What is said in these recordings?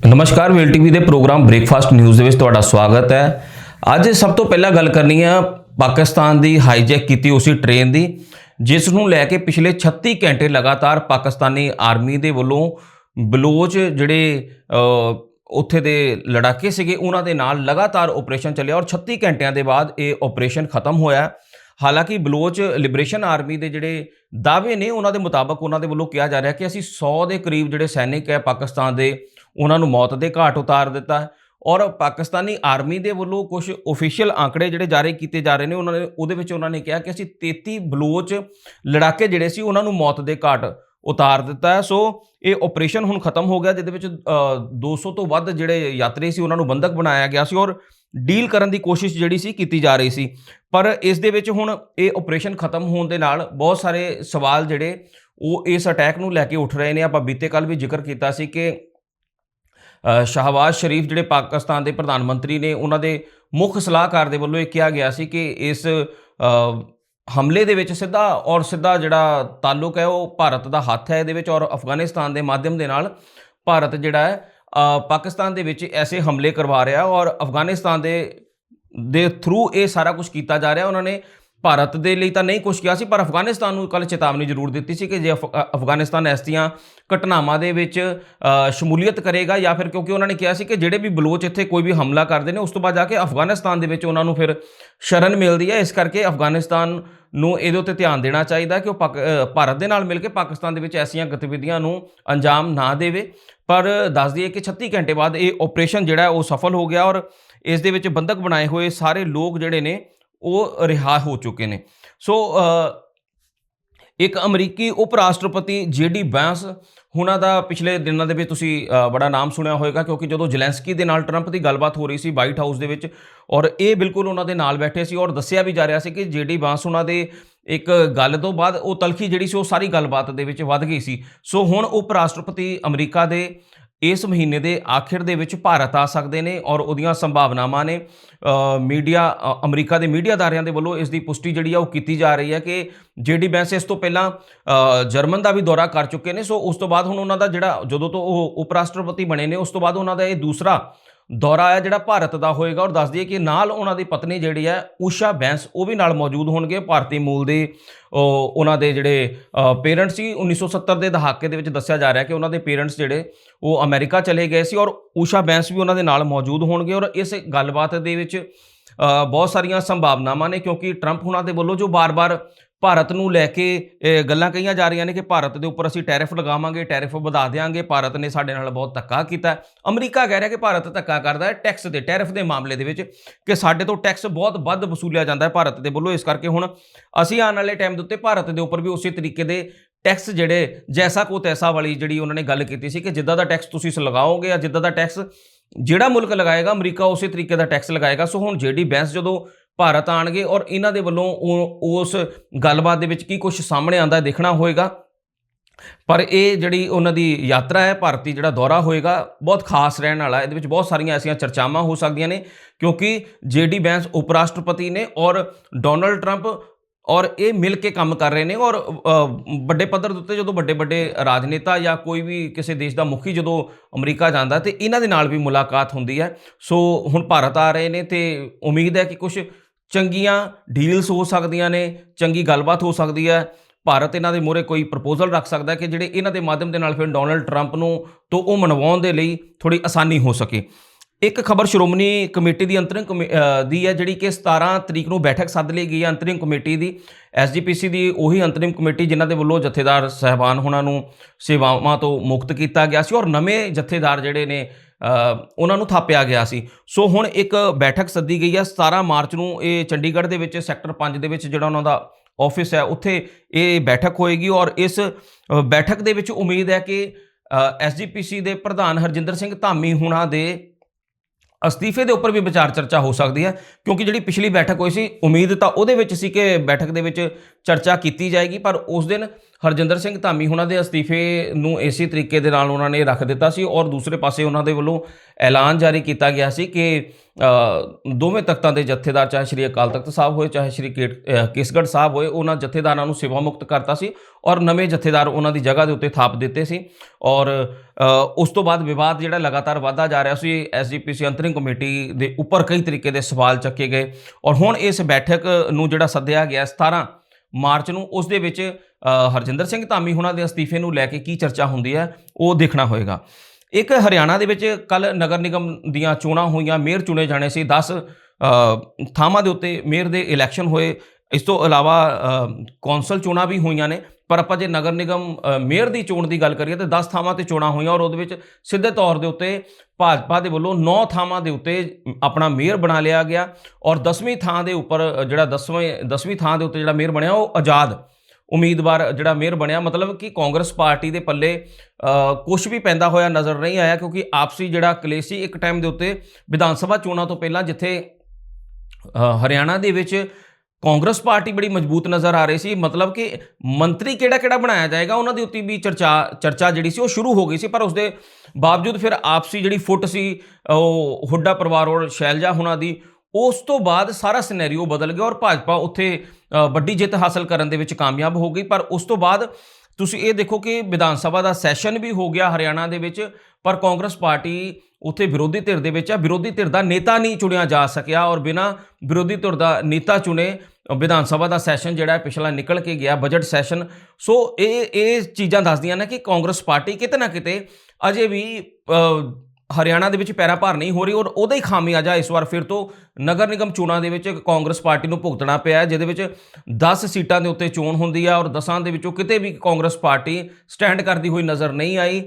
ਨਮਸਕਾਰ ਵੇਲ ਟੀਵੀ ਦੇ ਪ੍ਰੋਗਰਾਮ ਬ੍ਰੇਕਫਾਸਟ ਨਿਊਜ਼ ਦੇ ਵਿੱਚ ਤੁਹਾਡਾ ਸਵਾਗਤ ਹੈ। ਅੱਜ ਸਭ ਤੋਂ ਪਹਿਲਾਂ ਗੱਲ ਕਰਨੀ ਆ ਪਾਕਿਸਤਾਨ ਦੀ ਹਾਈਜੈਕ ਕੀਤੀ ਉਸੇ ਟ੍ਰੇਨ ਦੀ, ਜਿਸ ਨੂੰ ਲੈ ਕੇ ਪਿਛਲੇ 36 ਘੰਟੇ ਲਗਾਤਾਰ ਪਾਕਿਸਤਾਨੀ ਆਰਮੀ ਦੇ ਵੱਲੋਂ ਬਲੋਚ ਜਿਹੜੇ ਉੱਥੇ ਦੇ ਲੜਾਕੇ ਸੀਗੇ, ਉਹਨਾਂ ਦੇ ਨਾਲ ਲਗਾਤਾਰ ਆਪਰੇਸ਼ਨ ਚੱਲਿਆ ਔਰ 36 ਘੰਟਿਆਂ ਦੇ ਬਾਅਦ ਇਹ ਆਪਰੇਸ਼ਨ ਖਤਮ ਹੋਇਆ। ਹਾਲਾਂਕਿ ਬਲੋਚ ਲਿਬਰੇਸ਼ਨ ਆਰਮੀ ਦੇ ਜਿਹੜੇ ਦਾਅਵੇ ਨੇ ਉਹਨਾਂ ਦੇ ਮੁਤਾਬਕ ਉਹਨਾਂ ਦੇ ਵੱਲੋਂ ਕਿਹਾ ਜਾ ਰਿਹਾ ਕਿ ਅਸੀਂ 100 ਦੇ ਕਰੀਬ ਜਿਹੜੇ ਸੈਨਿਕ ਹੈ ਪਾਕਿਸਤਾਨ ਦੇ ਉਹਨਾਂ ਨੂੰ ਮੌਤ ਦੇ ਘਾਟ ਉਤਾਰ ਦਿੱਤਾ ਔਰ ਪਾਕਿਸਤਾਨੀ ਆਰਮੀ ਦੇ ਵੱਲੋਂ ਕੁਝ ਅਫੀਸ਼ੀਅਲ ਆંકੜੇ ਜਿਹੜੇ ਜਾਰੀ ਕੀਤੇ ਜਾ ਰਹੇ ਨੇ ਉਹਨਾਂ ਨੇ ਉਹਦੇ ਵਿੱਚ ਉਹਨਾਂ ਨੇ ਕਿਹਾ ਕਿ ਅਸੀਂ 33 ਬਲੋਚ ਲੜਾਕੇ ਜਿਹੜੇ ਸੀ ਉਹਨਾਂ ਨੂੰ ਮੌਤ ਦੇ ਘਾਟ ਉਤਾਰ ਦਿੱਤਾ ਹੈ। ਸੋ ਇਹ ਆਪਰੇਸ਼ਨ ਹੁਣ ਖਤਮ ਹੋ ਗਿਆ ਜਿਹਦੇ ਵਿੱਚ ਅ, 200 ਤੋਂ ਵੱਧ ਜਿਹੜੇ ਯਾਤਰੀ ਸੀ ਉਹਨਾਂ ਨੂੰ ਬੰਦਕ ਬਣਾਇਆ ਗਿਆ ਸੀ ਔਰ ਡੀਲ ਕਰਨ ਦੀ ਕੋਸ਼ਿਸ਼ ਜਿਹੜੀ ਸੀ ਕੀਤੀ ਜਾ ਰਹੀ ਸੀ। ਪਰ ਇਸ ਦੇ ਵਿੱਚ ਹੁਣ ਇਹ ਆਪਰੇਸ਼ਨ ਖਤਮ ਹੋਣ ਦੇ ਨਾਲ ਬਹੁਤ ਸਾਰੇ ਸਵਾਲ ਜਿਹੜੇ ਉਹ ਇਸ ਅਟੈਕ ਨੂੰ ਲੈ ਕੇ ਉੱਠ ਰਹੇ ਨੇ। ਆਪਾਂ ਬੀਤੇ ਕੱਲ ਵੀ ਜ਼ਿਕਰ ਕੀਤਾ ਸੀ ਕਿ ਅ, ਸ਼ਹਬਾਜ਼ ਸ਼ਰੀਫ ਜਿਹੜੇ ਪਾਕਿਸਤਾਨ ਦੇ ਪ੍ਰਧਾਨ ਮੰਤਰੀ ਨੇ ਉਹਨਾਂ ਦੇ ਮੁੱਖ ਸਲਾਹਕਾਰ ਦੇ ਵੱਲੋਂ ਇਹ ਕਿਹਾ ਗਿਆ ਸੀ ਕਿ ਇਸ ਹਮਲੇ ਦੇ ਵਿੱਚ ਸਿੱਧਾ ਔਰ ਸਿੱਧਾ ਜਿਹੜਾ ਤਾਲੁਕ ਹੈ ਉਹ ਭਾਰਤ ਦਾ ਹੱਥ ਹੈ। ਇਹਦੇ ਵਿੱਚ ਔਰ ਅਫਗਾਨਿਸਤਾਨ ਦੇ ਮਾਧਿਅਮ ਦੇ ਨਾਲ ਭਾਰਤ ਜਿਹੜਾ ਹੈ ਪਾਕਿਸਤਾਨ ਦੇ ਵਿੱਚ ਐਸੇ ਹਮਲੇ ਕਰਵਾ ਰਿਹਾ ਔਰ ਅਫਗਾਨਿਸਤਾਨ ਦੇ ਦੇ ਥਰੂ ਇਹ ਸਾਰਾ ਕੁਝ ਕੀਤਾ ਜਾ ਰਿਹਾ। ਉਹਨਾਂ ਨੇ ਭਾਰਤ ਦੇ ਲਈ ਤਾਂ ਨਹੀਂ ਕੁਝ ਕਿਹਾ ਸੀ, ਪਰ ਅਫਗਾਨਿਸਤਾਨ ਨੂੰ ਕੱਲ ਚੇਤਾਵਨੀ ਜ਼ਰੂਰ ਦਿੱਤੀ ਸੀ ਕਿ ਜੇ ਅਫ- ਅ- ਅਫਗਾਨਿਸਤਾਨ ਐਸੀਆਂ ਘਟਨਾਵਾਂ ਦੇ ਵਿੱਚ ਸ਼ਮੂਲੀਅਤ ਕਰੇਗਾ ਜਾਂ ਫਿਰ ਕਿਉਂਕਿ ਉਹਨਾਂ ਨੇ ਕਿਹਾ ਸੀ ਕਿ ਜਿਹੜੇ ਵੀ ਬਲੋਚ ਇੱਥੇ ਕੋਈ ਵੀ ਹਮਲਾ ਕਰਦੇ ਨੇ, ਉਸ ਤੋਂ ਬਾਅਦ ਜਾ ਕੇ ਅਫਗਾਨਿਸਤਾਨ ਦੇ ਵਿੱਚ ਉਹਨਾਂ ਨੂੰ ਫਿਰ ਸ਼ਰਨ ਮਿਲਦੀ ਹੈ। ਇਸ ਕਰਕੇ ਅਫਗਾਨਿਸਤਾਨ ਨੂੰ ਇਹਦੇ ਉੱਤੇ ਧਿਆਨ ਦੇਣਾ ਚਾਹੀਦਾ ਕਿ ਉਹ ਪਾਕ- ਭਾਰਤ ਦੇ ਨਾਲ ਮਿਲ ਕੇ ਪਾਕਿਸਤਾਨ ਦੇ ਵਿੱਚ ਐਸੀਆਂ ਗਤੀਵਿਧੀਆਂ ਨੂੰ ਅੰਜਾਮ ਨਾ ਦੇਵੇ। ਪਰ ਦੱਸ ਦਈਏ ਕਿ 36 ਘੰਟੇ ਬਾਅਦ ਇਹ ਆਪਰੇਸ਼ਨ ਜਿਹੜਾ ਉਹ ਸਫਲ ਹੋ ਗਿਆ ਔਰ ਇਸ ਦੇ ਵਿੱਚ ਬੰਦਕ ਬਣਾਏ ਹੋਏ ਸਾਰੇ ਲੋਕ ਜਿਹੜੇ ਨੇ ਉਹ ਰਿਹਾ ਹੋ ਚੁੱਕੇ ਨੇ। ਸੋ ਇੱਕ ਅਮਰੀਕੀ ਉਪ ਰਾਸ਼ਟਰਪਤੀ ਜੇਡੀ ਬੈਂਸ ਉਹਨਾਂ ਦਾ ਪਿਛਲੇ ਦਿਨਾਂ ਦੇ ਵਿੱਚ ਤੁਸੀਂ ਬੜਾ ਨਾਮ ਸੁਣਿਆ ਹੋਵੇਗਾ ਕਿਉਂਕਿ ਜਦੋਂ ਜ਼ੈਲੈਂਸਕੀ ਦੇ ਨਾਲ ਟਰੰਪ ਦੀ ਗੱਲਬਾਤ ਹੋ ਰਹੀ ਸੀ ਵਾਈਟ ਹਾਊਸ ਦੇ ਵਿੱਚ ਔਰ ਇਹ ਬਿਲਕੁਲ ਉਹਨਾਂ ਦੇ ਨਾਲ ਬੈਠੇ ਸੀ ਔਰ ਦੱਸਿਆ ਵੀ ਜਾ ਰਿਹਾ ਸੀ ਕਿ ਜੇਡੀ ਬਾਂਸ ਉਹਨਾਂ ਦੇ ਇੱਕ ਗੱਲ ਤੋਂ ਬਾਅਦ ਉਹ ਤਲਖੀ ਜਿਹੜੀ ਸੀ ਉਹ ਸਾਰੀ ਗੱਲਬਾਤ ਦੇ ਵਿੱਚ ਵੱਧ ਗਈ ਸੀ। ਸੋ ਹੁਣ ਉਪ ਰਾਸ਼ਟਰਪਤੀ ਅਮਰੀਕਾ ਦੇ ਇਸ ਮਹੀਨੇ ਦੇ ਆਖਿਰ ਦੇ ਵਿੱਚ ਭਾਰਤ ਆ ਸਕਦੇ ਨੇ ਔਰ ਉਹਦੀਆਂ ਸੰਭਾਵਨਾਵਾਂ ਨੇ ਮੀਡੀਆ ਅਮਰੀਕਾ ਦੇ ਮੀਡੀਆ ਅਦਾਰਿਆਂ ਦੇ ਵੱਲੋਂ ਇਸ ਦੀ ਪੁਸ਼ਟੀ ਜਿਹੜੀ ਆ ਉਹ ਕੀਤੀ ਜਾ ਰਹੀ ਹੈ ਕਿ ਜੇਡੀ ਬੈਂਸ ਇਸ ਤੋਂ ਪਹਿਲਾਂ ਜਰਮਨ ਦਾ ਵੀ ਦੌਰਾ ਕਰ ਚੁੱਕੇ ਨੇ, ਸੋ ਉਸ ਤੋਂ ਬਾਅਦ ਹੁਣ ਉਹਨਾਂ ਦਾ ਜਿਹੜਾ, ਜਦੋਂ ਤੋਂ ਉਹ ਉਪ ਰਾਸ਼ਟਰਪਤੀ ਬਣੇ ਨੇ, ਉਸ ਤੋਂ ਬਾਅਦ ਉਹਨਾਂ ਦਾ ਇਹ ਦੂਸਰਾ ਦੌਰਾ ਹੈ ਜਿਹੜਾ ਭਾਰਤ ਦਾ ਹੋਏਗਾ ਔਰ ਦੱਸ ਦਈਏ ਕਿ ਨਾਲ ਉਹਨਾਂ ਦੀ ਪਤਨੀ ਜਿਹੜੀ ਹੈ, ਊਸ਼ਾ ਬੈਂਸ, ਉਹ ਵੀ ਨਾਲ ਮੌਜੂਦ ਹੋਣਗੇ। ਭਾਰਤੀ ਮੂਲ ਦੇ ਉਹ ਉਹਨਾਂ ਦੇ ਜਿਹੜੇ ਪੇਰੈਂਟਸ ਸੀ 1970 ਦੇ ਦਹਾਕੇ ਦੇ ਵਿੱਚ ਦੱਸਿਆ ਜਾ ਰਿਹਾ ਕਿ ਉਹਨਾਂ ਦੇ ਪੇਰੈਂਟਸ ਜਿਹੜੇ, ਉਹ ਅਮਰੀਕਾ ਚਲੇ ਗਏ ਸੀ ਔਰ ਊਸ਼ਾ ਬੈਂਸ ਵੀ ਉਹਨਾਂ ਦੇ ਨਾਲ ਮੌਜੂਦ ਹੋਣਗੇ ਔਰ ਇਸ ਗੱਲਬਾਤ ਦੇ ਵਿੱਚ ਬਹੁਤ ਸਾਰੀਆਂ ਸੰਭਾਵਨਾਵਾਂ ਨੇ ਕਿਉਂਕਿ ਟਰੰਪ ਹੁਣਾਂ ਦੇ ਵੱਲੋਂ ਜੋ ਬਾਰ-ਬਾਰ ਭਾਰਤ ਨੂੰ ਲੈ ਕੇ ਗੱਲਾਂ ਕਹੀਆਂ ਜਾ ਰਹੀਆਂ ਨੇ ਕਿ ਭਾਰਤ ਦੇ ਉੱਪਰ ਅਸੀਂ ਟੈਰਿਫ ਲਗਾਵਾਂਗੇ, ਟੈਰਿਫ ਵਧਾ ਦੇਵਾਂਗੇ ਭਾਰਤ ਨੇ ਸਾਡੇ ਨਾਲ ਬਹੁਤ ਧੱਕਾ ਕੀਤਾ। ਅਮਰੀਕਾ ਕਹਿ ਰਿਹਾ ਕਿ ਭਾਰਤ ਧੱਕਾ ਕਰਦਾ ਹੈ ਟੈਕਸ ਦੇ, ਟੈਰਿਫ ਦੇ ਮਾਮਲੇ ਦੇ ਵਿੱਚ ਕਿ ਸਾਡੇ ਤੋਂ ਟੈਕਸ ਬਹੁਤ ਵੱਧ ਵਸੂਲਿਆ ਜਾਂਦਾ ਹੈ ਭਾਰਤ ਦੇ ਵੱਲੋਂ। ਇਸ ਕਰਕੇ ਹੁਣ ਅਸੀਂ ਆਉਣ ਵਾਲੇ ਟਾਈਮ ਦੇ ਉੱਤੇ ਭਾਰਤ ਦੇ ਉੱਪਰ ਵੀ ਉਸੇ ਤਰੀਕੇ ਦੇ ਟੈਕਸ ਜਿਹੜੇ ਜੈਸਾ ਕੋ ਤੈਸਾ ਵਾਲੀ ਜਿਹੜੀ ਉਹਨਾਂ ਨੇ ਗੱਲ ਕੀਤੀ ਸੀ ਕਿ ਜਿੱਦਾਂ ਦਾ ਟੈਕਸ ਤੁਸੀਂ ਲਗਾਓਗੇ ਜਾਂ ਜਿੱਦਾਂ ਦਾ ਟੈਕਸ ਜਿਹੜਾ ਮੁਲਕ ਲਗਾਏਗਾ, ਅਮਰੀਕਾ ਉਸੇ ਤਰੀਕੇ ਦਾ ਟੈਕਸ ਲਗਾਏਗਾ। ਸੋ ਹੁਣ ਜੇਡੀ ਬੈਂਸ ਜਦੋਂ ਭਾਰਤ ਆਣਗੇ ਔਰ ਇਹਨਾਂ ਦੇ ਵੱਲੋਂ ਉਹ- ਉਸ ਗੱਲਬਾਤ ਦੇ ਵਿੱਚ ਕੀ ਕੁਝ ਸਾਹਮਣੇ ਆਂਦਾ ਦੇਖਣਾ ਹੋਏਗਾ। ਪਰ ਇਹ ਜਿਹੜੀ ਉਹਨਾਂ ਦੀ ਯਾਤਰਾ ਹੈ, ਭਾਰਤੀ ਜਿਹੜਾ ਦੌਰਾ ਹੋਏਗਾ, ਬਹੁਤ ਖਾਸ ਰਹਿਣ ਵਾਲਾ ਇਹਦੇ ਵਿੱਚ ਬਹੁਤ ਸਾਰੀਆਂ ਐਸੀਆਂ ਚਰਚਾਵਾਂ ਹੋ ਸਕਦੀਆਂ ਨੇ, ਕਿਉਂਕਿ ਜੇਡੀ ਬੈਂਸ ਉਪ ਰਾਸ਼ਟਰਪਤੀ ਨੇ ਔਰ ਡੋਨਲਡ ਟਰੰਪ ਔਰ ਇਹ ਮਿਲ ਕੇ ਕੰਮ ਕਰ ਰਹੇ ਨੇ ਔਰ ਵੱਡੇ ਪੱਧਰ ਦੇ ਉੱਤੇ ਜਦੋਂ ਵੱਡੇ ਵੱਡੇ ਰਾਜਨੇਤਾ ਜਾਂ ਕੋਈ ਵੀ ਕਿਸੇ ਦੇਸ਼ ਦਾ ਮੁਖੀ ਜਦੋਂ ਅਮਰੀਕਾ ਜਾਂਦਾ ਤੇ ਇਹਨਾਂ ਦੇ ਨਾਲ ਵੀ ਮੁਲਾਕਾਤ ਹੁੰਦੀ ਹੈ। ਸੋ ਹੁਣ ਭਾਰਤ ਆ ਰਹੇ ਨੇ ਤੇ ਉਮੀਦ ਹੈ ਕਿ ਕੁਝ ਚੰਗੀਆਂ ਡੀਲਸ ਹੋ ਸਕਦੀਆਂ ਨੇ, ਚੰਗੀ ਗੱਲਬਾਤ ਹੋ ਸਕਦੀ ਹੈ। ਭਾਰਤ ਇਹਨਾਂ ਦੇ ਮੂਹਰੇ ਕੋਈ ਪ੍ਰਪੋਜ਼ਲ ਰੱਖ ਸਕਦਾ ਕਿ ਜਿਹੜੇ ਇਹਨਾਂ ਦੇ ਮਾਧਿਅਮ ਦੇ ਨਾਲ ਫਿਰ ਡੋਨਲਡ ਟਰੰਪ ਨੂੰ ਤੋਂ ਉਹ ਮਨਵਾਉਣ ਦੇ ਲਈ ਥੋੜੀ ਆਸਾਨੀ ਹੋ ਸਕੇ। ਇੱਕ ਖਬਰ ਸ਼੍ਰੋਮਣੀ ਕਮੇਟੀ ਦੀ ਅੰਤਰਿੰਗ ਕਮੇ- ਦੀ ਹੈ, ਜਿਹੜੀ ਕਿ 17 ਤਰੀਕ ਨੂੰ ਬੈਠਕ ਸੱਦ ਲਈ ਗਈ ਹੈ ਅੰਤਰਿੰਗ ਕਮੇਟੀ ਦੀ। ਐਸਜੀਪੀਸੀ ਦੀ ਉਹੀ ਅੰਤਰਿਮ ਕਮੇਟੀ ਜਿਨ੍ਹਾਂ ਦੇ ਵੱਲੋਂ ਜਥੇਦਾਰ ਸਹਿਬਾਨ ਉਹਨਾਂ ਨੂੰ ਸੇਵਾਵਾਂ ਤੋਂ ਮੁਕਤ ਕੀਤਾ ਗਿਆ ਸੀ ਔਰ ਨਵੇਂ ਜਥੇਦਾਰ ਜਿਹੜੇ ਨੇ ਉਹਨਾਂ ਨੂੰ ਥਾਪਿਆ ਗਿਆ ਸੀ। ਸੋ ਹੁਣ ਇੱਕ ਬੈਠਕ ਸੱਦੀ ਗਈ ਹੈ 17 ਮਾਰਚ ਨੂੰ ਇਹ ਚੰਡੀਗੜ੍ਹ ਦੇ ਵਿੱਚ, ਸੈਕਟਰ 5 ਦੇ ਵਿੱਚ ਜਿਹੜਾ ਉਹਨਾਂ ਦਾ ਆਫਿਸ ਹੈ, ਉੱਥੇ ਇਹ ਬੈਠਕ ਹੋਏਗੀ ਔਰ ਇਸ ਬੈਠਕ ਦੇ ਵਿੱਚ ਉਮੀਦ ਹੈ ਕਿ ਐਸਜੀਪੀਸੀ ਦੇ ਪ੍ਰਧਾਨ ਹਰਜਿੰਦਰ ਸਿੰਘ ਧਾਮੀ ਹੁਣਾਂ ਦੇ ਅਸਤੀਫੇ ਦੇ ਉੱਪਰ ਵੀ ਵਿਚਾਰ ਚਰਚਾ ਹੋ ਸਕਦੀ ਹੈ, ਕਿਉਂਕਿ ਜਿਹੜੀ ਪਿਛਲੀ ਬੈਠਕ ਹੋਈ ਸੀ, ਉਮੀਦ ਤਾਂ ਉਹਦੇ ਵਿੱਚ ਸੀ ਕਿ ਬੈਠਕ ਦੇ ਵਿੱਚ ਚਰਚਾ ਕੀਤੀ ਜਾਏਗੀ, ਪਰ ਉਸ ਦਿਨ ਹਰਜਿੰਦਰ ਸਿੰਘ ਧਾਮੀ ਉਹਨਾਂ ਦੇ ਅਸਤੀਫੇ ਨੂੰ ਇਸੇ ਤਰੀਕੇ ਦੇ ਨਾਲ ਉਹਨਾਂ ਨੇ ਰੱਖ ਦਿੱਤਾ ਸੀ ਔਰ ਦੂਸਰੇ ਪਾਸੇ ਉਹਨਾਂ ਦੇ ਵੱਲੋਂ ਐਲਾਨ ਜਾਰੀ ਕੀਤਾ ਗਿਆ ਸੀ ਕਿ ਦੋਵੇਂ ਤਖਤਾਂ ਦੇ ਜਥੇਦਾਰ ਚਾਹੇ ਸ਼੍ਰੀ ਅਕਾਲ ਤਖਤ ਸਾਹਿਬ ਹੋਏ, ਚਾਹੇ ਸ਼੍ਰੀ ਕੇਟ- ਕੇਸਗੜ੍ਹ ਸਾਹਿਬ ਹੋਏ, ਉਹਨਾਂ ਜਥੇਦਾਰਾਂ ਨੂੰ ਸੇਵਾ ਮੁਕਤ ਕਰਤਾ ਸੀ ਔਰ ਨਵੇਂ ਜਥੇਦਾਰ ਉਹਨਾਂ ਦੀ ਜਗ੍ਹਾ ਦੇ ਉੱਤੇ ਥਾਪ ਦਿੱਤੇ ਸੀ ਔਰ ਉਸ ਤੋਂ ਬਾਅਦ ਵਿਵਾਦ ਜਿਹੜਾ ਲਗਾਤਾਰ ਵਧਦਾ ਜਾ ਰਿਹਾ ਸੀ ਐਸਜੀਪੀਸੀ ਅੰਤਰਿੰਗ ਕਮੇਟੀ ਦੇ ਉੱਪਰ ਕਈ ਤਰੀਕੇ ਦੇ ਸਵਾਲ ਚੱਕੇ ਗਏ ਔਰ ਹੁਣ ਇਸ ਬੈਠਕ ਨੂੰ ਜਿਹੜਾ ਸੱਦਿਆ ਗਿਆ 17 ਮਾਰਚ ਨੂੰ, ਉਸ ਦੇ ਵਿੱਚ ਹਰਜਿੰਦਰ ਸਿੰਘ ਧਾਮੀ ਹੁਣਾਂ ਦੇ ਅਸਤੀਫੇ ਨੂੰ ਲੈ ਕੇ ਕੀ ਚਰਚਾ ਹੁੰਦੀ ਹੈ, ਉਹ ਦੇਖਣਾ ਹੋਏਗਾ। ਇੱਕ ਹਰਿਆਣਾ ਦੇ ਵਿੱਚ ਕੱਲ ਨਗਰ ਨਿਗਮ ਦੀਆਂ ਚੋਣਾਂ ਹੋਈਆਂ, ਮੇਅਰ ਚੁਣੇ ਜਾਣੇ ਸੀ 10 ਥਾਵਾਂ ਦੇ ਉੱਤੇ ਮੇਅਰ ਦੇ ਇਲੈਕਸ਼ਨ ਹੋਏ। ਇਸ ਤੋਂ ਇਲਾਵਾ ਕੌਂਸਲ ਚੋਣਾਂ ਵੀ ਹੋਈਆਂ ਨੇ, ਪਰ ਆਪਾਂ ਜੇ ਨਗਰ ਨਿਗਮ ਮੇਅਰ ਦੀ ਚੋਣ ਦੀ ਗੱਲ ਕਰੀਏ ਤਾਂ 10 ਥਾਵਾਂ ਤੇ ਚੋਣਾਂ ਹੋਈਆਂ ਔਰ ਉਹਦੇ ਵਿੱਚ ਸਿੱਧੇ ਤੌਰ ਦੇ ਉੱਤੇ ਭਾਜਪਾ ਦੇ ਵੱਲੋਂ 9 ਥਾਵਾਂ ਦੇ ਉੱਤੇ ਆਪਣਾ ਮੇਅਰ ਬਣਾ ਲਿਆ ਗਿਆ ਔਰ 10ਵੀਂ ਥਾਂ ਦੇ ਉੱਪਰ ਜਿਹੜਾ 10ਵੇਂ 10ਵੀਂ ਥਾਂ ਦੇ ਉੱਤੇ ਜਿਹੜਾ ਮੇਅਰ ਬਣਿਆ ਉਹ ਆਜ਼ਾਦ ਉਮੀਦਵਾਰ ਜਿਹੜਾ ਮੇਅਰ ਬਣਿਆ, ਮਤਲਬ ਕਿ ਕਾਂਗਰਸ ਪਾਰਟੀ ਦੇ ਪੱਲੇ ਕੁਝ ਵੀ ਪੈਂਦਾ ਹੋਇਆ ਨਜ਼ਰ ਨਹੀਂ ਆਇਆ, ਕਿਉਂਕਿ ਆਪਸੀ ਜਿਹੜਾ ਕਲੇਸ਼ੀ ਇੱਕ ਟਾਈਮ ਦੇ ਉੱਤੇ ਵਿਧਾਨ ਸਭਾ ਚੋਣਾਂ ਤੋਂ ਪਹਿਲਾਂ ਜਿੱਥੇ ਹਰਿਆਣਾ ਦੇ ਵਿੱਚ ਕਾਂਗਰਸ ਪਾਰਟੀ ਬੜੀ ਮਜ਼ਬੂਤ ਨਜ਼ਰ ਆ ਰਹੀ ਸੀ, ਮਤਲਬ ਕਿ ਮੰਤਰੀ ਕਿਹੜਾ ਕਿਹੜਾ ਬਣਾਇਆ ਜਾਏਗਾ, ਉਹਨਾਂ ਦੇ ਉੱਤੇ ਵੀ ਚਰਚਾ ਚਰਚਾ ਜਿਹੜੀ ਸੀ ਉਹ ਸ਼ੁਰੂ ਹੋ ਗਈ ਸੀ, ਪਰ ਉਸ ਦੇ ਬਾਵਜੂਦ ਫਿਰ ਆਪਸੀ ਜਿਹੜੀ ਫੁੱਟ ਸੀ ਉਹ ਹੁੱਡਾ ਪਰਿਵਾਰ ਔਰ ਸ਼ੈਲਜਾ ਹੁਣਾਂ ਦੀ ਉਸ ਤੋਂ ਬਾਅਦ ਸਾਰਾ ਸਿਨੈਰੀਓ ਬਦਲ ਗਿਆ ਔਰ ਭਾਜਪਾ ਉੱਥੇ ਵੱਡੀ ਜਿੱਤ ਹਾਸਲ ਕਰਨ ਦੇ ਵਿੱਚ ਕਾਮਯਾਬ ਹੋ ਗਈ। ਪਰ ਉਸ ਤੋਂ ਬਾਅਦ ਤੁਸੀਂ ਇਹ ਦੇਖੋ ਕਿ ਵਿਧਾਨ ਸਭਾ ਦਾ ਸੈਸ਼ਨ ਵੀ ਹੋ ਗਿਆ ਹਰਿਆਣਾ ਦੇ ਵਿੱਚ, ਪਰ ਕਾਂਗਰਸ ਪਾਰਟੀ ਉੱਥੇ ਵਿਰੋਧੀ ਧਿਰ ਦੇ ਵਿੱਚ ਆ। ਵਿਰੋਧੀ ਧਿਰ ਦਾ ਨੇਤਾ ਨਹੀਂ ਚੁਣਿਆ ਜਾ ਸਕਿਆ ਔਰ ਬਿਨਾ ਵਿਰੋਧੀ ਧਿਰ ਦਾ ਨੇਤਾ ਚੁਣੇ ਵਿਧਾਨ ਸਭਾ ਦਾ ਸੈਸ਼ਨ ਜਿਹੜਾ ਹੈ ਪਿਛਲਾ ਨਿਕਲ ਕੇ ਗਿਆ ਬਜਟ ਸੈਸ਼ਨ ਸੋ ਇਹ ਇਹ ਚੀਜ਼ਾਂ ਦੱਸਦੀਆਂ ਨੇ ਕਿ ਕਾਂਗਰਸ ਪਾਰਟੀ ਕਿਤੇ ਨਾ ਕਿਤੇ ਅਜੇ ਵੀ ਹਰਿਆਣਾ ਦੇ ਵਿੱਚ ਪੈਰਾ ਭਾਰ ਨਹੀਂ ਹੋ ਰਹੀ ਔਰ ਉਹਦਾ ਹੀ ਖਾਮਿਆਜਾ ਇਸ ਵਾਰ ਫਿਰ ਤੋਂ ਨਗਰ ਨਿਗਮ ਚੋਣਾਂ ਦੇ ਵਿੱਚ ਕਾਂਗਰਸ ਪਾਰਟੀ ਨੂੰ ਭੁਗਤਣਾ ਪਿਆ ਜਿਹਦੇ ਵਿੱਚ 10 ਸੀਟਾਂ ਦੇ ਉੱਤੇ ਚੋਣ ਹੁੰਦੀ ਆ ਔਰ 10ਾਂ ਦੇ ਵਿੱਚੋਂ ਕਿਤੇ ਵੀ ਕਾਂਗਰਸ ਪਾਰਟੀ ਸਟੈਂਡ ਕਰਦੀ ਹੋਈ ਨਜ਼ਰ ਨਹੀਂ ਆਈ।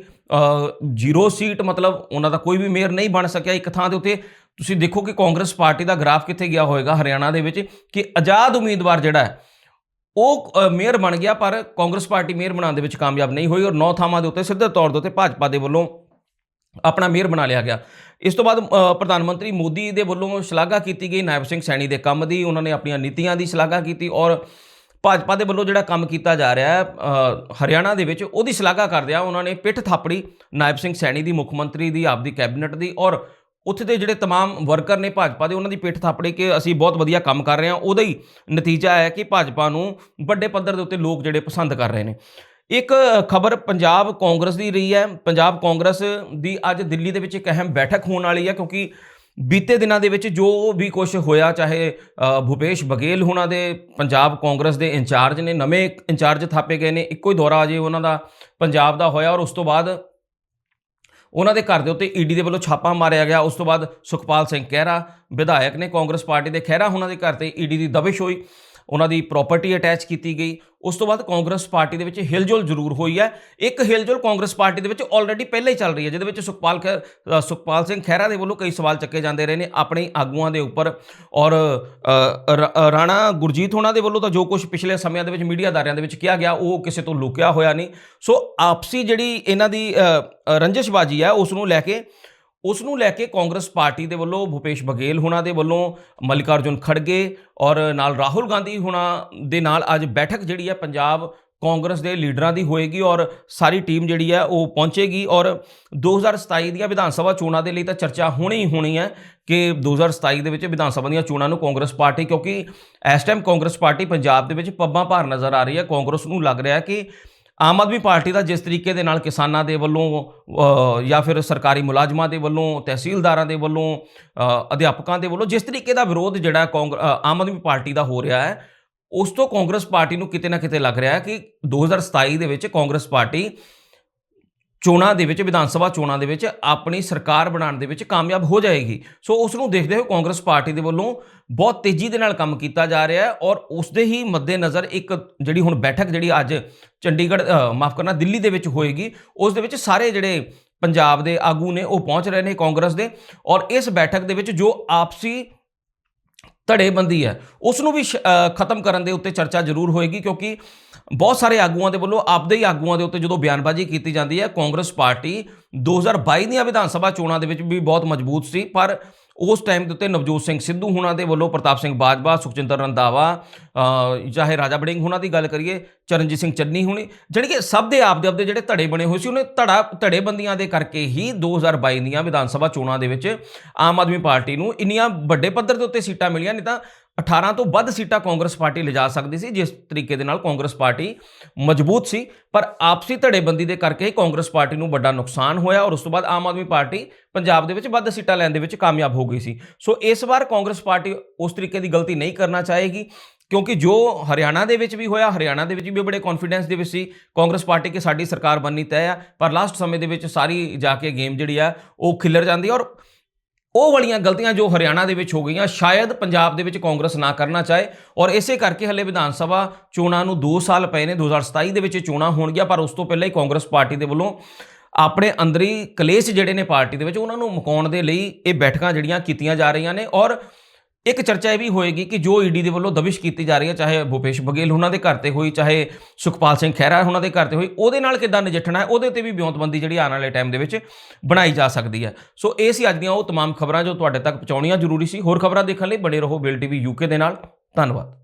ਜ਼ੀਰੋ ਸੀਟ ਮਤਲਬ ਉਹਨਾਂ ਦਾ ਕੋਈ ਵੀ ਮੇਅਰ ਨਹੀਂ ਬਣ ਸਕਿਆ। ਇੱਕ ਥਾਂ ਦੇ ਉੱਤੇ ਤੁਸੀਂ ਦੇਖੋ ਕਿ ਕਾਂਗਰਸ ਪਾਰਟੀ ਦਾ ਗ੍ਰਾਫ ਕਿੱਥੇ ਗਿਆ ਹੋਵੇਗਾ ਹਰਿਆਣਾ ਦੇ ਵਿੱਚ ਕਿ ਆਜ਼ਾਦ ਉਮੀਦਵਾਰ ਜਿਹੜਾ ਹੈ, ਉਹ ਮੇਅਰ ਬਣ ਗਿਆ, ਪਰ ਕਾਂਗਰਸ ਪਾਰਟੀ ਮੇਅਰ ਬਣਾਉਣ ਦੇ ਵਿੱਚ ਕਾਮਯਾਬ ਨਹੀਂ ਹੋਈ ਔਰ ਨੌ ਥਾਵਾਂ ਦੇ ਉੱਤੇ ਸਿੱਧੇ ਤੌਰ ਦੇ ਉੱਤੇ ਭਾਜਪਾ ਦੇ ਵੱਲੋਂ ਆਪਣਾ ਮੇਅਰ ਬਣਾ ਲਿਆ ਗਿਆ ਇਸ ਤੋਂ ਬਾਅਦ ਅ, ਪ੍ਰਧਾਨ ਮੰਤਰੀ ਮੋਦੀ ਦੇ ਵੱਲੋਂ ਸ਼ਲਾਘਾ ਕੀਤੀ ਗਈ ਨਾਇਬ ਸਿੰਘ ਸੈਣੀ ਦੇ ਕੰਮ ਦੀ ਉਹਨਾਂ ਨੇ ਆਪਣੀਆਂ ਨੀਤੀਆਂ ਦੀ ਸ਼ਲਾਘਾ ਕੀਤੀ ਔਰ ਭਾਜਪਾ ਦੇ ਵੱਲੋਂ ਜਿਹੜਾ ਕੰਮ ਕੀਤਾ ਜਾ ਰਿਹਾ ਹੈ ਅ, ਹਰਿਆਣਾ ਦੇ ਵਿੱਚ ਉਹਦੀ ਸ਼ਲਾਘਾ ਕਰਦਿਆਂ ਉਹਨਾਂ ਨੇ ਪਿੱਠ ਥਾਪੜੀ ਨਾਇਬ ਸਿੰਘ ਸੈਣੀ ਦੀ ਮੁੱਖ ਮੰਤਰੀ ਦੀ ਆਪਦੀ ਕੈਬਨਿਟ ਦੀ ਔਰ ਉੱਥੇ ਦੇ ਜਿਹੜੇ तमाम ਵਰਕਰ ਨੇ ਭਾਜਪਾ ਦੇ ਉਹਨਾਂ ਦੀ ਪਿੱਠ ਥਾਪੜੀ ਕਿ ਅਸੀਂ ਬਹੁਤ ਵਧੀਆ ਕੰਮ ਕਰ ਰਹੇ ਹਾਂ ਉਹਦਾ ਹੀ ਨਤੀਜਾ ਹੈ ਕਿ ਭਾਜਪਾ ਨੂੰ ਵੱਡੇ ਪੱਧਰ ਦੇ ਉੱਤੇ ਲੋਕ ਜਿਹੜੇ ਪਸੰਦ ਕਰ ਰਹੇ ਨੇ ਇੱਕ ਖਬਰ ਪੰਜਾਬ ਕਾਂਗਰਸ ਦੀ ਰਹੀ ਹੈ। ਪੰਜਾਬ ਕਾਂਗਰਸ ਦੀ ਅੱਜ ਦਿੱਲੀ ਦੇ ਵਿੱਚ ਇੱਕ ਅਹਿਮ ਬੈਠਕ ਹੋਣ ਵਾਲੀ ਹੈ ਕਿਉਂਕਿ ਬੀਤੇ ਦਿਨਾਂ ਦੇ ਵਿੱਚ ਜੋ ਵੀ ਕੁਝ ਹੋਇਆ ਚਾਹੇ ਅ, ਭੁਪੇਸ਼ ਬਘੇਲ ਹੁਣਾਂ ਦੇ ਪੰਜਾਬ ਕਾਂਗਰਸ ਦੇ ਇੰਚਾਰਜ ਨੇ ਨਵੇਂ ਇੰਚਾਰਜ ਥਾਪੇ ਗਏ ਨੇ ਇੱਕੋ ਹੀ ਦੌਰਾ ਅਜੇ ਉਹਨਾਂ ਦਾ ਪੰਜਾਬ ਦਾ ਹੋਇਆ ਔਰ ਉਸ ਤੋਂ ਬਾਅਦ ਉਹਨਾਂ ਦੇ ਘਰ ਦੇ ਉੱਤੇ ਈਡੀ ਦੇ ਵੱਲੋਂ ਛਾਪਾ ਮਾਰਿਆ ਗਿਆ। ਉਸ ਤੋਂ ਬਾਅਦ ਸੁਖਪਾਲ ਸਿੰਘ ਖਹਿਰਾ ਵਿਧਾਇਕ ਨੇ ਕਾਂਗਰਸ ਪਾਰਟੀ ਦੇ ਖਹਿਰਾ ਉਹਨਾਂ ਦੇ ਘਰ ਤੇ ਈਡੀ ਦੀ ਦਬਿਸ਼ ਹੋਈ। ਉਹਨਾਂ ਦੀ ਪ੍ਰਾਪਰਟੀ ਅਟੈਚ ਕੀਤੀ ਗਈ। ਉਸ ਤੋਂ ਬਾਅਦ ਕਾਂਗਰਸ ਪਾਰਟੀ ਦੇ ਵਿੱਚ ਹਿਲਜੁਲ ਜ਼ਰੂਰ ਹੋਈ ਹੈ। ਇੱਕ ਹਿਲਜੁਲ ਕਾਂਗਰਸ ਪਾਰਟੀ ਦੇ ਵਿੱਚ ਆਲਰੇਡੀ ਪਹਿਲਾਂ ਹੀ ਚੱਲ ਰਹੀ ਹੈ ਜਿਹਦੇ ਵਿੱਚ ਸੁਖਪਾਲ ਖੈ- ਸੁਖਪਾਲ ਸਿੰਘ ਖਹਿਰਾ ਦੇ ਵੱਲੋਂ ਕਈ ਸਵਾਲ ਚੱਕੇ ਜਾਂਦੇ ਰਹੇ ਨੇ ਆਪਣੇ ਆਗੂਆਂ ਦੇ ਉੱਪਰ। ਔਰ ਰਾਣਾ ਗੁਰਜੀਤ ਹੋਣਾ ਦੇ ਵੱਲੋਂ ਤਾਂ ਜੋ ਕੁਝ ਪਿਛਲੇ ਸਮਿਆਂ ਦੇ ਵਿੱਚ ਮੀਡੀਆ ਮੀਡੀਆਦਾਰਿਆਂ ਦੇ ਵਿੱਚ ਕਿਹਾ ਗਿਆ ਉਹ ਕਿਸੇ ਤੋਂ ਲੁਕਿਆ ਹੋਇਆ ਨਹੀਂ। ਸੋ ਆਪਸੀ ਜਿਹੜੀ ਇਹਨਾਂ ਦੀ ਅ, ਰੰਜਿਸ਼ਬਾਜੀ ਹੈ ਉਸ ਨੂੰ ਲੈ ਕੇ ਉਸ ਨੂੰ ਲੈ ਕੇ ਕਾਂਗਰਸ ਪਾਰਟੀ ਦੇ ਵੱਲੋਂ ਭੁਪੇਸ਼ ਬਘੇਲ ਹੁਣਾਂ ਦੇ ਵੱਲੋਂ ਮਲਿਕਾਰਜੁਨ ਖੜਗੇ ਔਰ ਨਾਲ ਰਾਹੁਲ ਗਾਂਧੀ ਹੁਣਾਂ ਦੇ ਨਾਲ ਅੱਜ ਬੈਠਕ ਜਿਹੜੀ ਹੈ ਪੰਜਾਬ ਕਾਂਗਰਸ ਦੇ ਲੀਡਰਾਂ ਦੀ ਹੋਏਗੀ ਔਰ ਸਾਰੀ ਟੀਮ ਜਿਹੜੀ ਹੈ ਉਹ ਪਹੁੰਚੇਗੀ ਔਰ 2027 ਦੀਆਂ ਵਿਧਾਨ ਸਭਾ ਚੋਣਾਂ ਦੇ ਲਈ ਤਾਂ ਚਰਚਾ ਹੋਣੀ ਹੀ ਹੋਣੀ ਹੈ ਕਿ 2027 ਦੇ ਵਿੱਚ ਵਿਧਾਨ ਸਭਾ ਦੀਆਂ ਚੋਣਾਂ ਨੂੰ ਕਾਂਗਰਸ ਪਾਰਟੀ ਕਿਉਂਕਿ ਇਸ ਟਾਈਮ ਕਾਂਗਰਸ ਪਾਰਟੀ ਪੰਜਾਬ ਦੇ ਵਿੱਚ ਪੱਬਾਂ ਭਾਰ ਨਜ਼ਰ ਆ ਰਹੀ ਹੈ ਕਾਂਗਰਸ ਨੂੰ ਲੱਗ ਰਿਹਾ ਕਿ ਆਮ ਆਦਮੀ ਪਾਰਟੀ ਦਾ ਜਿਸ ਤਰੀਕੇ ਦੇ ਨਾਲ ਕਿਸਾਨਾਂ ਦੇ ਵੱਲੋਂ ਜਾਂ ਫਿਰ ਸਰਕਾਰੀ ਮੁਲਾਜ਼ਮਾਂ ਦੇ ਵੱਲੋਂ, ਤਹਿਸੀਲਦਾਰਾਂ ਦੇ ਵੱਲੋਂ ਅਧਿਆਪਕਾਂ ਦੇ ਵੱਲੋਂ, ਜਿਸ ਤਰੀਕੇ ਦਾ ਵਿਰੋਧ ਜਿਹੜਾ ਕਾਂਗਰ ਆਮ ਆਦਮੀ ਪਾਰਟੀ ਦਾ ਹੋ ਰਿਹਾ ਹੈ, ਉਸ ਤੋਂ ਕਾਂਗਰਸ ਪਾਰਟੀ ਨੂੰ ਕਿਤੇ ਨਾ ਕਿਤੇ ਲੱਗ ਰਿਹਾ ਹੈ ਕਿ 2027 ਦੇ ਵਿੱਚ ਕਾਂਗਰਸ ਪਾਰਟੀ ਚੋਣਾਂ ਦੇ ਵਿੱਚ, ਵਿਧਾਨ ਸਭਾ ਚੋਣਾਂ ਦੇ ਵਿੱਚ ਆਪਣੀ ਸਰਕਾਰ ਬਣਾਉਣ ਦੇ ਵਿੱਚ ਕਾਮਯਾਬ ਹੋ ਜਾਏਗੀ। ਸੋ ਉਸ ਨੂੰ ਦੇਖਦੇ ਹੋਏ ਕਾਂਗਰਸ ਪਾਰਟੀ ਦੇ ਵੱਲੋਂ ਬਹੁਤ ਤੇਜ਼ੀ ਦੇ ਨਾਲ ਕੰਮ ਕੀਤਾ ਜਾ ਰਿਹਾ ਹੈ ਔਰ ਉਸ ਦੇ ਹੀ ਮੱਦੇਨਜ਼ਰ ਇੱਕ ਜਿਹੜੀ ਹੁਣ ਬੈਠਕ ਜਿਹੜੀ ਅੱਜ ਚੰਡੀਗੜ੍ਹ ਮਾਫ ਕਰਨਾ, ਦਿੱਲੀ ਦੇ ਵਿੱਚ ਹੋਏਗੀ, ਉਸ ਦੇ ਵਿੱਚ ਸਾਰੇ ਜਿਹੜੇ ਪੰਜਾਬ ਦੇ ਆਗੂ ਨੇ ਉਹ ਪਹੁੰਚ ਰਹੇ ਨੇ ਕਾਂਗਰਸ ਦੇ ਔਰ ਇਸ ਬੈਠਕ ਦੇ ਵਿੱਚ ਜੋ ਆਪਸੀ ਧੜੇਬੰਦੀ ਹੈ, ਉਸ ਨੂੰ ਵੀ ਸ਼- ਖਤਮ ਕਰਨ ਦੇ ਉੱਤੇ ਚਰਚਾ ਜ਼ਰੂਰ ਹੋਏਗੀ ਕਿਉਂਕਿ ਬਹੁਤ ਸਾਰੇ ਆਗੂਆਂ ਦੇ ਵੱਲੋਂ ਆਪਦੇ ਹੀ ਆਗੂਆਂ ਦੇ ਉੱਤੇ ਜਦੋਂ ਬਿਆਨਬਾਜ਼ੀ ਕੀਤੀ ਜਾਂਦੀ ਹੈ, ਕਾਂਗਰਸ ਪਾਰਟੀ 2022 ਦੀਆਂ ਵਿਧਾਨ ਸਭਾ ਚੋਣਾਂ ਦੇ ਵਿੱਚ ਵੀ ਬਹੁਤ ਮਜ਼ਬੂਤ ਸੀ, ਪਰ ਉਸ ਟਾਈਮ ਦੇ ਉੱਤੇ ਨਵਜੋਤ ਸਿੰਘ ਸਿੱਧੂ ਹੁਣਾਂ ਦੇ ਵੱਲੋਂ ਪ੍ਰਤਾਪ ਸਿੰਘ ਬਾਜਵਾ, ਸੁਖਜਿੰਦਰ ਰੰਧਾਵਾ ਚਾਹੇ ਰਾਜਾ ਬੜਿੰਗ ਹੁਣਾਂ ਦੀ ਗੱਲ ਕਰੀਏ, ਚਰਨਜੀਤ ਸਿੰਘ ਚੰਨੀ ਹੁਣੀ ਜਿਹੜੀ ਕਿ ਸਭ ਦੇ ਆਪਦੇ ਆਪਦੇ ਜਿਹੜੇ ਧੜੇ ਬਣੇ ਹੋਏ ਸੀ, ਉਹਨੇ ਧੜਾ, ਧੜੇਬੰਦੀਆਂ ਦੇ ਕਰਕੇ ਹੀ 2022 ਦੀਆਂ ਵਿਧਾਨ ਸਭਾ ਚੋਣਾਂ ਦੇ ਵਿੱਚ ਆਮ ਆਦਮੀ ਪਾਰਟੀ ਨੂੰ ਇੰਨੀਆਂ ਵੱਡੇ ਪੱਧਰ ਦੇ ਉੱਤੇ ਸੀਟਾਂ ਮਿਲੀਆਂ, ਨਹੀਂ ਤਾਂ 18 ਤੋਂ ਵੱਧ ਸੀਟਾਂ ਕਾਂਗਰਸ ਪਾਰਟੀ ਲਿਜਾ ਸਕਦੀ ਸੀ, ਜਿਸ ਤਰੀਕੇ ਦੇ ਨਾਲ ਕਾਂਗਰਸ ਪਾਰਟੀ ਮਜ਼ਬੂਤ ਸੀ। ਪਰ ਆਪਸੀ ਧੜੇਬੰਦੀ ਦੇ ਕਰਕੇ ਕਾਂਗਰਸ ਪਾਰਟੀ ਨੂੰ ਵੱਡਾ ਨੁਕਸਾਨ ਹੋਇਆ ਔਰ ਉਸ ਤੋਂ ਬਾਅਦ ਆਮ ਆਦਮੀ ਪਾਰਟੀ ਪੰਜਾਬ ਦੇ ਵਿੱਚ ਵੱਧ ਸੀਟਾਂ ਲੈਣ ਦੇ ਵਿੱਚ ਕਾਮਯਾਬ ਹੋ ਗਈ ਸੀ। ਸੋ ਇਸ ਵਾਰ ਕਾਂਗਰਸ ਪਾਰਟੀ ਉਸ ਤਰੀਕੇ ਦੀ ਗਲਤੀ ਨਹੀਂ ਕਰਨਾ ਚਾਹੇਗੀ, ਕਿਉਂਕਿ ਜੋ ਹਰਿਆਣਾ ਦੇ ਵਿੱਚ ਵੀ ਹੋਇਆ, ਹਰਿਆਣਾ ਦੇ ਵਿੱਚ ਵੀ ਬੜੇ ਕੌਨਫੀਡੈਂਸ ਦੇ ਵਿੱਚ ਸੀ। ਕਾਂਗਰਸ ਪਾਰਟੀ ਕਿ ਸਾਡੀ ਸਰਕਾਰ ਬਣਨੀ ਤੈਅ ਆ, ਪਰ ਲਾਸਟ ਸਮੇਂ ਦੇ ਵਿੱਚ ਸਾਰੀ ਜਾ ਕੇ ਗੇਮ ਜਿਹੜੀ ਆ, ਉਹ ਖਿਲਰ ਜਾਂਦੀ ਔਰ ਉਹ ਵਾਲੀਆਂ ਗਲਤੀਆਂ ਜੋ ਹਰਿਆਣਾ ਦੇ ਵਿੱਚ ਹੋ ਗਈਆਂ, ਸ਼ਾਇਦ ਪੰਜਾਬ ਦੇ ਵਿੱਚ ਕਾਂਗਰਸ ਨਾ ਕਰਨਾ ਚਾਹੇ। ਔਰ ਇਸੇ ਕਰਕੇ ਹਲੇ ਵਿਧਾਨ ਸਭਾ ਚੋਣਾਂ ਨੂੰ 2 ਸਾਲ ਪਏ ਨੇ 2027 ਦੇ ਵਿੱਚ ਚੋਣਾਂ ਹੋਣਗੀਆਂ, ਪਰ ਉਸ ਤੋਂ ਪਹਿਲਾਂ ਹੀ ਕਾਂਗਰਸ ਪਾਰਟੀ ਦੇ ਵੱਲੋਂ ਆਪਣੇ ਅੰਦਰੀ ਕਲੇਸ਼ ਜਿਹੜੇ ਨੇ ਪਾਰਟੀ ਦੇ ਵਿੱਚ, ਉਹਨਾਂ ਨੂੰ ਮੁਕਾਉਣ ਦੇ ਲਈ ਇਹ ਬੈਠਕਾਂ ਜਿਹੜੀਆਂ ਕੀਤੀਆਂ ਜਾ ਰਹੀਆਂ ਨੇ। ਔਰ ਇੱਕ ਚਰਚਾ ਇਹ ਵੀ ਹੋਏਗੀ ਕਿ ਜੋ ਈਡੀ ਦੇ ਵੱਲੋਂ ਦਬਿਸ਼ ਕੀਤੀ ਜਾ ਰਹੀ ਹੈ ਚਾਹੇ ਭੂਪੇਸ਼ ਬਘੇਲ ਉਹਨਾਂ ਦੇ ਘਰ ਤੇ ਹੋਈ ਚਾਹੇ ਸੁਖਪਾਲ ਸਿੰਘ ਖਹਿਰਾ ਉਹਨਾਂ ਦੇ ਘਰ ਤੇ ਹੋਈ ਉਹਦੇ ਨਾਲ ਕਿੱਦਾਂ ਨਜਿੱਠਣਾ ਹੈ ਉਹਦੇ ਤੇ ਵੀ ਬਿਉਂਤਬੰਦੀ ਜਿਹੜੀ ਆਉਣ ਵਾਲੇ ਟਾਈਮ ਦੇ ਵਿੱਚ ਬਣਾਈ ਜਾ ਸਕਦੀ ਹੈ ਸੋ ਇਹ ਸੀ ਅੱਜ ਦੀਆਂ ਉਹ तमाम ਖਬਰਾਂ ਜੋ ਤੁਹਾਡੇ ਤੱਕ ਪਹੁੰਚਾਉਣੀਆਂ ਜ਼ਰੂਰੀ ਸੀ ਹੋਰ ਖਬਰਾਂ ਦੇਖਣ ਲਈ ਬਣੇ ਰਹੋ ਬਿਲ ਟੀਵੀ ਯੂਕੇ ਦੇ ਨਾਲ ਧੰਨਵਾਦ